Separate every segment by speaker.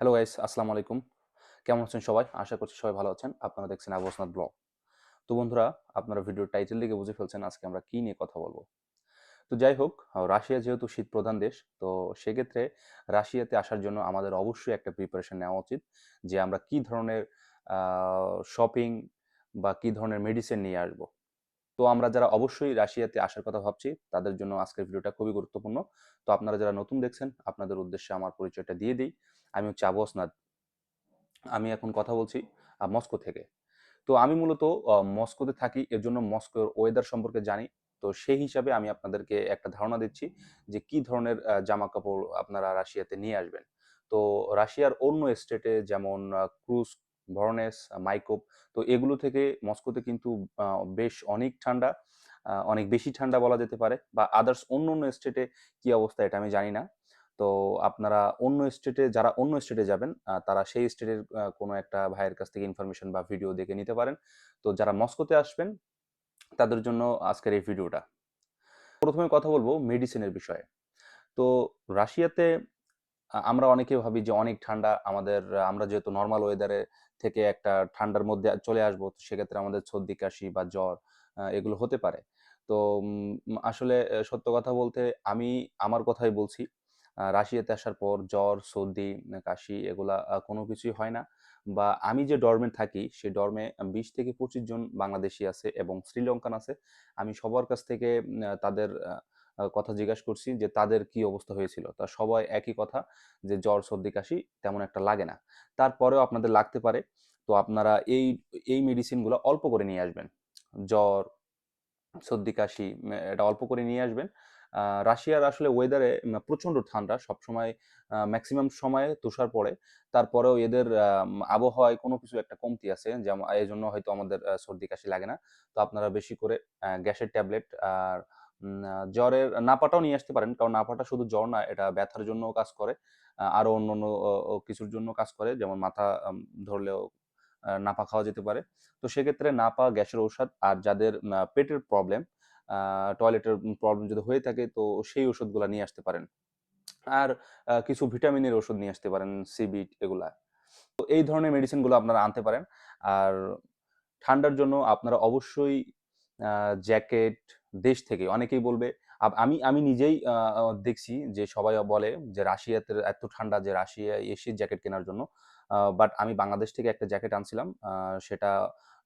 Speaker 1: Hello guys আসসালামু আলাইকুম। কেমন আছেন সবাই? আশা করছি সবাই ভালো আছেন। আপনারা দেখছেন আবুসনাথ ব্লগ। তো বন্ধুরা, আপনারা ভিডিওর টাইটেল দিকে বুঝে ফেলছেন আজকে আমরা কি নিয়ে কথা বলব। তো যাই হোক রাশিয়া যেহেতু শীত প্রধান দেশ, তো সেক্ষেত্রে রাশিয়াতে আসার জন্য আমাদের অবশ্যই একটা প্রিপারেশন নেওয়া উচিত যে আমরা কি ধরনের শপিং বা কি ধরনের মেডিসিন নিয়ে আসব। তো আমরা যারা অবশ্যই রাশিয়াতে আসার কথা ভাবছি, তাদের জন্য আজকের ভিডিওটা খুবই গুরুত্বপূর্ণ। তো আপনারা যারা নতুন দেখছেন, আপনাদের উদ্দেশ্যে আমার পরিচয়টা দিয়ে দিই। আমি হচ্ছে আবু আসনাদ আমি এখন কথা বলছি মস্কো থেকে। তো আমি মূলত মস্কোতে থাকি, এর জন্য মস্কোর ওয়েদার সম্পর্কে জানি। তো সেই হিসাবে আমি আপনাদেরকে একটা ধারণা দিচ্ছি যে কি ধরনের জামা কাপড় আপনারা রাশিয়াতে নিয়ে আসবেন। তো রাশিয়ার অন্য স্টেটে যেমন ক্রুজ ভরনেস মাইকোপ তো এগুলো থেকে মস্কোতে কিন্তু বেশ অনেক ঠান্ডা অনেক বেশি ঠান্ডা বলা যেতে পারে বা আদার্স অন্য অন্য স্টেটে কি অবস্থা এটা আমি জানি না। তো আপনারা অন্য স্টেটে যারা অন্য স্টেটে যাবেন তারা সেই স্টেটের কোনো একটা ভাইয়ের কাছ থেকে ইনফরমেশন বা ভিডিও দেখে নিতে পারেন। তো যারা মস্কোতে আসবেন, তাদের জন্য আজকের এই ভিডিওটা প্রথমে কথা বলব মেডিসিনের বিষয়ে। তো রাশিয়াতে আমরা অনেকে ভাবি যে অনেক ঠান্ডা, আমাদের, আমরা যেহেতু নর্মাল ওয়েদারে থেকে একটা ঠান্ডার মধ্যে চলে আসব সেক্ষেত্রে আমাদের সর্দি, কাশি বা জ্বর এগুলো হতে পারে। তো আসলে সত্য কথা বলতে আমি, আমার কথাই বলছি রাশিয়াতে আসার পর জ্বর, সর্দি কাশি এগুলা কোনো কিছুই হয় না। বা আমি যে ডর্মে থাকি সেই ডর্মে বিশ থেকে পঁচিশ জন বাংলাদেশি আছে এবং শ্রীলঙ্কান আছে। আমি সবার কাছ থেকে তাদের কথা জিজ্ঞাসা করছি যে তাদের কি অবস্থা হয়েছিল। তা সবাই একই কথা যে জ্বর, সর্দি, কাশি তেমন একটা লাগে না। তারপরেও আপনাদের লাগতে পারে। তো আপনারা এই এই মেডিসিনগুলো অল্প করে নিয়ে আসবেন। জ্বর, সর্দি, কাশি এটা অল্প করে নিয়ে আসবেন। রাশিয়ার আসলে ওয়েদারে প্রচণ্ড ঠান্ডা সবসময় ম্যাক্সিমাম সময়ে তুষার পড়ে। তারপরেও এদের আবহাওয়ায় কোনো কিছু একটা কমতি আছে যেমন এই জন্য হয়তো আমাদের সর্দি কাশি লাগে না। তো আপনারা বেশি করে গ্যাসের ট্যাবলেট আর জ্বরের নাপাটাও নিয়ে আসতে পারেন। কারণ নাপাটা শুধু জ্বর না এটা ব্যথার জন্যও কাজ করে আহ, আরও অন্য অন্য কিছুর জন্য কাজ করে। যেমন মাথা ধরলেও নাপা খাওয়া যেতে পারে। তো সেক্ষেত্রে নাপা গ্যাসের ঔষধ আর যাদের পেটের প্রবলেম টয়লেটের প্রবলেম যদি হয়ে থাকে, তো সেই ওষুধগুলো নিয়ে আসতে পারেন। আর কিছু ভিটামিনের ওষুধ নিয়ে আসতে পারেন সিবিট এগুলা। তো এই ধরনের মেডিসিনগুলো আপনারা আনতে পারেন। আর ঠান্ডার জন্য আপনারা অবশ্যই জ্যাকেট দেশ থেকে, অনেকেই বলবে আমি আমি নিজেই দেখছি যে সবাই বলে যে রাশিয়াতে এত ঠান্ডা যে রাশিয়া এসে জ্যাকেট কেনার জন্য। বাট আমি বাংলাদেশ থেকে একটা জ্যাকেট আনছিলাম। সেটা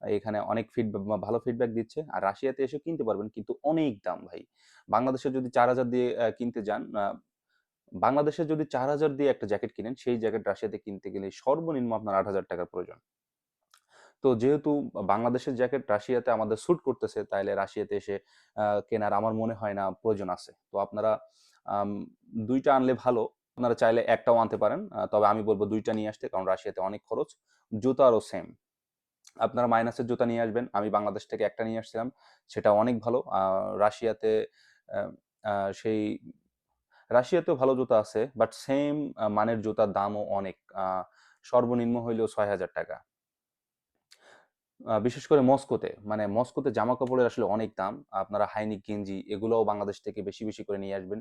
Speaker 1: এখানে অনেক ফিডব্যাক ভালো ফিডব্যাক দিচ্ছে। আর রাশিয়াতে এসে কিনতে পারবেন, কিন্তু অনেক দাম ভাই। বাংলাদেশে যদি চার হাজার দিয়ে কিনতে যান বাংলাদেশে যদি চার হাজার দিয়ে একটা জ্যাকেট কিনেন, সেই জ্যাকেট রাশিয়াতে কিনতে গেলে সর্বনিম্ন আপনার আট হাজার টাকার প্রয়োজন। তো যেহেতু বাংলাদেশের জ্যাকেট রাশিয়াতে আমাদের স্যুট করতেছে, তাইলে রাশিয়াতে এসে কেনার আমার মনে হয় না প্রয়োজন আছে। তো আপনারা দুইটা আনলে ভালো। আপনারা চাইলে একটাও আনতে পারেন। তবে আমি বলব দুইটা নিয়ে আসতে, কারণ রাশিয়াতে অনেক খরচ। জুতারও সেম আপনারা মাইনাসের জুতা নিয়ে আসবেন। আমি বাংলাদেশ থেকে একটা নিয়ে আসছিলাম। সেটা অনেক ভালো। রাশিয়াতে সেই, রাশিয়াতেও ভালো জুতা আছে বাট সেম মানের জুতার দামও অনেক। সর্বনিম্ন হইলেও ছয় হাজার টাকা। বিশেষ করে মস্কোতে। মানে মস্কোতে জামা কাপড়ের আসলে অনেক দাম। আপনারা হাইনিক, গেঞ্জি এগুলোও বাংলাদেশ থেকে বেশি বেশি করে নিয়ে আসবেন।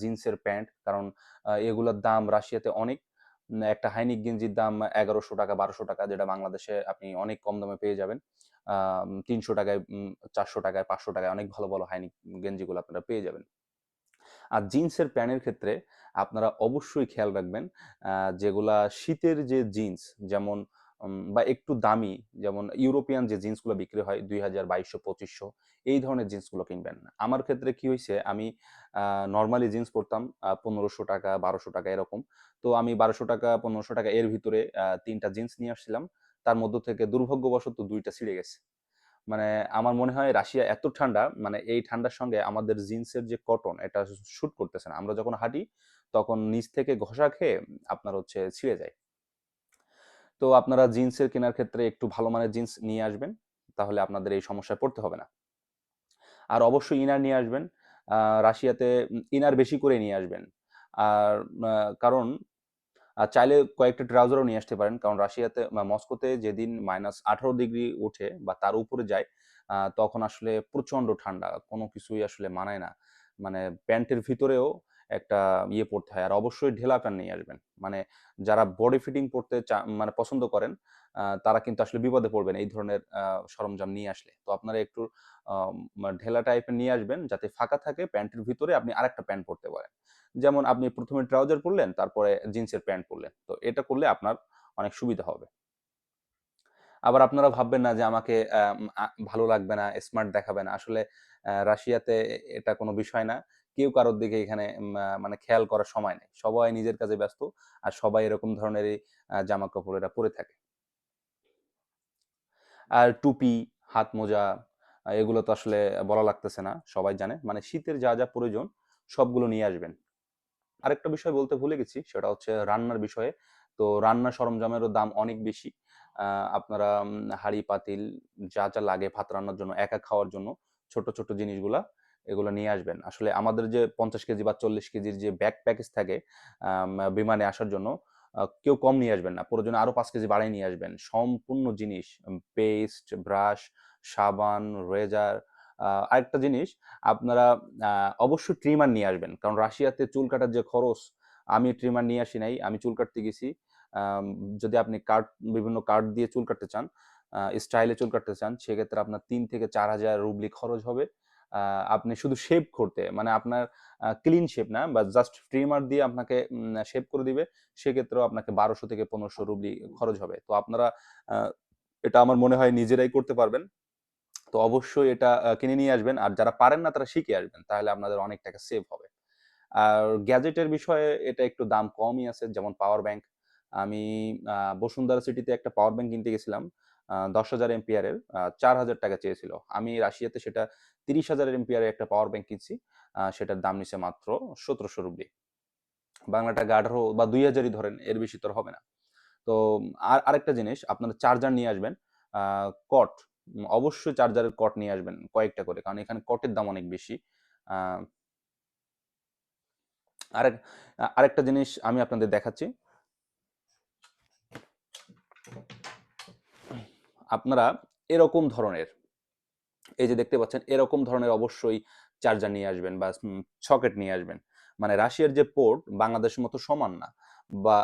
Speaker 1: জিন্সের প্যান্ট, কারণ এগুলোর দাম রাশিয়াতে অনেক। একটা হাইনিক, গেঞ্জির দাম এগারোশো টাকা, বারোশো টাকা, যেটা বাংলাদেশে আপনি অনেক কম দামে পেয়ে যাবেন। তিনশো টাকায় চারশো টাকায়, পাঁচশো টাকায় অনেক ভালো ভালো হাইনিক, গেঞ্জিগুলো আপনারা পেয়ে যাবেন। আর জিন্সের প্যান্টের ক্ষেত্রে আপনারা অবশ্যই খেয়াল রাখবেন যেগুলা শীতের যে জিন্স, যেমন বা একটু দামি, যেমন ইউরোপিয়ান যে জিন্সগুলো বিক্রি হয় দুই হাজার, বাইশশো, পঁচিশশো, এই ধরনের জিন্সগুলো কিনবেন না। আমার ক্ষেত্রে কি হয়েছে আমি নর্মালি জিন্স পরতাম পনেরোশো টাকা, বারোশো টাকা এরকম। তো আমি বারোশো টাকা, পনেরোশো টাকা এর ভিতরে তিনটা জিন্স নিয়ে আসছিলাম। তার মধ্য থেকে দুর্ভাগ্যবশত দুইটা ছিঁড়ে গেছে। মানে আমার মনে হয় রাশিয়া এত ঠান্ডা মানে এই ঠান্ডার সঙ্গে আমাদের জিন্সের যে কটন এটা শ্যুট করতেছে না। আমরা যখন হাঁটি, তখন নিচ থেকে ঘষা খেয়ে আপনার হচ্ছে ছিঁড়ে যায়। তো আপনারা জিন্সের কেনার ক্ষেত্রে একটু ভালো মানের জিন্স নিয়ে আসবেন, তাহলে আপনাদের এই সমস্যায় পড়তে হবে না। আর অবশ্যই ইনার নিয়ে আসবেন রাশিয়াতে ইনার বেশি করে নিয়ে আসবেন। আর কারণ চাইলে কয়েকটা ট্রাউজারও নিয়ে আসতে পারেন, কারণ রাশিয়াতে মস্কোতে যেদিন মাইনাস আঠারো ডিগ্রি ওঠে বা তার উপরে যায় তখন আসলে প্রচণ্ড ঠান্ডা, কোনো কিছুই আসলে মানায় না। মানে প্যান্টের ভিতরেও একটা ইয়ে পড়তে হয়। আর অবশ্যই ঢেলা প্যান্ট নিয়ে আসবেন। মানে যারা বডি ফিটিং পড়তে মানে পছন্দ করেন তারা কিন্তু আসলে বিপদে পড়বেন এই ধরনের সরঞ্জাম নিয়ে আসলে। তো আপনারা একটু ঢেলা টাইপের নিয়ে আসবেন যাতে ফাঁকা থাকে প্যান্টের ভিতরে আপনি আরেকটা প্যান্ট পরতে পারেন। যেমন আপনি প্রথমে ট্রাউজার পরলেন তারপরে জিন্সের প্যান্ট পরলেন তো এটা করলে আপনার অনেক সুবিধা হবে। আবার আপনারা ভাববেন না যে আমাকে ভালো লাগবে না স্মার্ট দেখাবে না। আসলে রাশিয়াতে এটা কোনো বিষয় না। কেউ কারোর দিকে এখানে মানে খেয়াল করার সময় নেই। সবাই নিজের কাজে ব্যস্ত আর সবাই এরকম ধরনেরই আহ, জামা কাপড় এরা পরে থাকে। আর টুপি হাত মোজা এগুলো তো আসলে বলা লাগতেছে না সবাই জানে। মানে শীতের যা যা প্রয়োজন সবগুলো নিয়ে আসবেন। আরেকটা বিষয় বলতে ভুলে গেছি সেটা হচ্ছে রান্নার বিষয়ে। তো রান্নার সরঞ্জামেরও দাম অনেক বেশি। আপনারা হাঁড়ি পাতিল যা যা লাগে ভাত রান্নার জন্য একা খাওয়ার জন্য ছোট ছোট জিনিসগুলা। এগুলো নিয়ে আসবেন। আসলে আমাদের যে পঞ্চাশ কেজি বা চল্লিশ কেজির যে ব্যাগ প্যাকেজ থাকে বিমানে আসার জন্য কেউ কম নিয়ে আসবেন না। প্রয়োজনে আরও পাঁচ কেজি বাড়াই নিয়ে আসবেন। সম্পূর্ণ জিনিস পেস্ট ব্রাশ সাবান রেজার আরেকটা জিনিস, আপনারা অবশ্যই ট্রিমার নিয়ে আসবেন। কারণ রাশিয়াতে চুল কাটার যে খরচ, আমি ট্রিমার নিয়ে আসি নাই, আমি চুল কাটতে গেছি। যদি আপনি কাট বিভিন্ন কার্ড দিয়ে চুল কাটতে চান স্টাইলে চুল কাটতে চান, সেক্ষেত্রে আপনার তিন থেকে চার হাজার রুবলি খরচ হবে। আপনি শুধু শেভ করতে মানে আপনার ক্লিন শেপ না, বা জাস্ট ট্রিমার দিয়ে আপনাকে শেভ করে দিবে, সেক্ষেত্রেও আপনাকে বারোশো থেকে পনেরোশো রুবলি খরচ হবে। তো আপনারা এটা আমার মনে হয় নিজেরাই করতে পারবেন। তো অবশ্যই এটা কিনে নিয়ে আসবেন, আর যারা পারেন না তারা শিখে আসবেন, তাহলে আপনাদের অনেক টাকা সেভ হবে। আর গ্যাজেটের বিষয়ে এটা একটু দাম কমই আছে, যেমন পাওয়ার ব্যাংক আমি বসুন্ধরা সিটিতে একটা পাওয়ার ব্যাংক কিনতে গেছিলাম। দশ হাজার এমপিয়ারের চার হাজার টাকা চেয়েছিল। আমি রাশিয়াতে সেটা তিরিশ হাজার এমপিয়ারের একটা পাওয়ার ব্যাংক কিনছি সেটার দাম নিছে মাত্র সতেরোশো রুবলি বাংলা টাকা আঠারো বা দুই হাজারই ধরেন, এর বেশি তোর হবে না। তো আর আরেকটা জিনিস, আপনারা চার্জার নিয়ে আসবেন কট অবশ্যই চার্জারের কট নিয়ে আসবেন কয়েকটা করে, কারণ এখানে কটের দাম অনেক বেশি। আরেক আরেকটা জিনিস আমি আপনাদের দেখাচ্ছি আপনারা এরকম ধরনের, এই যে দেখতে পাচ্ছেন, এরকম ধরনের অবশ্যই চার্জার নিয়ে আসবেন বা সকেট নিয়ে আসবেন। মানে রাশিয়ার যে পোর্ট বাংলাদেশের মতো সমান না বা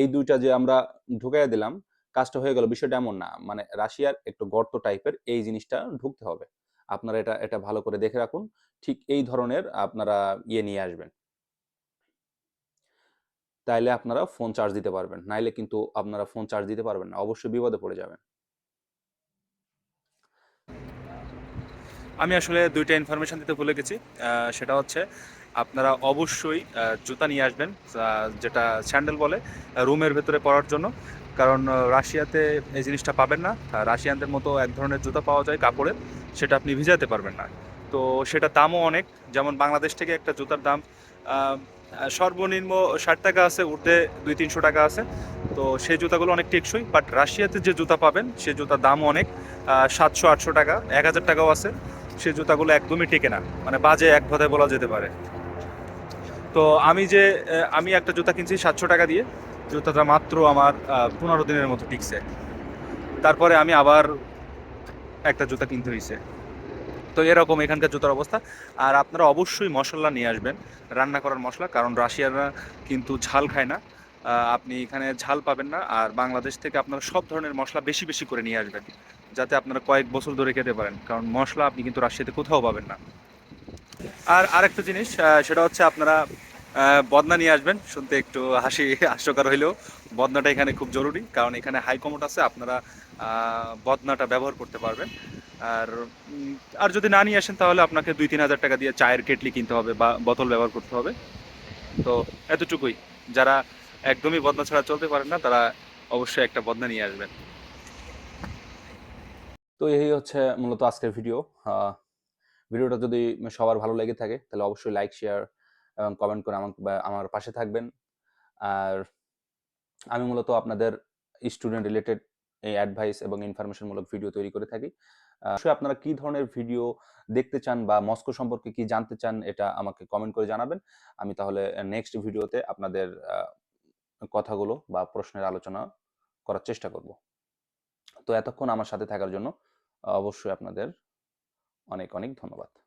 Speaker 1: এই দুইটা যে আমরা ঢুকাইয়া দিলাম, কাজটা হয়ে গেল, বিষয়টা এমন না। মানে রাশিয়ার একটু গর্ত টাইপের এই জিনিসটা ঢুকতে হবে। আপনারা এটা এটা ভালো করে দেখে রাখুন, ঠিক এই ধরনের আপনারা ইয়ে নিয়ে আসবেন। তাইলে আপনারা ফোন চার্জ দিতে পারবেন, নাইলে কিন্তু আপনারা ফোন চার্জ দিতে পারবেন না, অবশ্যই বিপদে পড়ে যাবেন। আমি আসলে দুইটা ইনফরমেশন দিতে ভুলে গেছি। সেটা হচ্ছে, আপনারা অবশ্যই জুতা নিয়ে আসবেন যেটা স্যান্ডেল বলে রুমের ভেতরে পরার জন্য। কারণ রাশিয়াতে এই জিনিসটা পাবেন না। রাশিয়ানদের মতো এক ধরনের জুতা পাওয়া যায় কাপড়ের সেটা আপনি ভিজাতে পারবেন না। তো সেটা দামও অনেক। যেমন বাংলাদেশ থেকে একটা জুতার দাম সর্বনিম্ন ষাট টাকা আছে, উর্ধে দুই তিনশো টাকা আছে। তো সেই জুতাগুলো অনেক টেকসই বাট রাশিয়াতে যে জুতা পাবেন সেই জুতার দামও অনেক। সাতশো, আটশো টাকা, এক হাজার টাকাও আছে। সেই জুতাগুলো একদমই টেকে না। মানে বাজে এক কথায় বলা যেতে পারে। তো আমি যে আমি একটা জুতা কিনছি সাতশো টাকা দিয়ে। জুতাটা মাত্র আমার পনেরো দিনের মতো টিকছে। তারপরে আমি আবার একটা জুতা কিনতে হয়েছে তো এরকম এখানকার জুতার অবস্থা। আর আপনারা অবশ্যই মশলা নিয়ে আসবেন। রান্না করার মশলা, কারণ রাশিয়ানরা কিন্তু ঝাল খায় না। আপনি এখানে ঝাল পাবেন না। আর বাংলাদেশ থেকে আপনারা সব ধরনের মশলা বেশি বেশি করে নিয়ে আসবেন। যাতে আপনারা কয়েক বছর ধরে খেতে পারেন। কারণ মশলা আপনি কিন্তু রাশিয়াতে কোথাও পাবেন না। আর আরেকটা জিনিস সেটা হচ্ছে আপনারা বদনা নিয়ে আসবেন। শুনতে একটু হাসি, হাস্যকর হইলেও বদনাটা এখানে খুব জরুরি। কারণ এখানে হাই কমোড আছে, আপনারা বদনাটা ব্যবহার করতে পারবেন। আর আর যদি না নিয়ে আসেন, তাহলে আপনাকে দুই তিন হাজার টাকা দিয়ে চায়ের কেটলি কিনতে হবে বা বোতল ব্যবহার করতে হবে। তো এতটুকুই। যারা একদমই বদনা ছাড়া চলতে পারেন না, তারা অবশ্যই একটা বদনা নিয়ে আসবেন। তো এই হচ্ছে মূলত আজকের ভিডিও ভিডিওটা যদি সবার ভালো লেগে থাকে, তাহলে অবশ্যই লাইক শেয়ার এবং কমেন্ট করে আমার আমার পাশে থাকবেন। আর আমি মূলত আপনাদের স্টুডেন্ট রিলেটেড এই অ্যাডভাইস এবং ইনফরমেশনমূলক ভিডিও তৈরি করে থাকি। অবশ্যই আপনারা কি ধরনের ভিডিও দেখতে চান বা মস্কো সম্পর্কে কি জানতে চান, এটা আমাকে কমেন্ট করে জানাবেন। আমি তাহলে নেক্সট ভিডিওতে আপনাদের কথাগুলো বা প্রশ্নের আলোচনা করার চেষ্টা করব। তো এতক্ষণ আমার সাথে থাকার জন্য অবশ্যই আপনাদের অনেক অনেক ধন্যবাদ।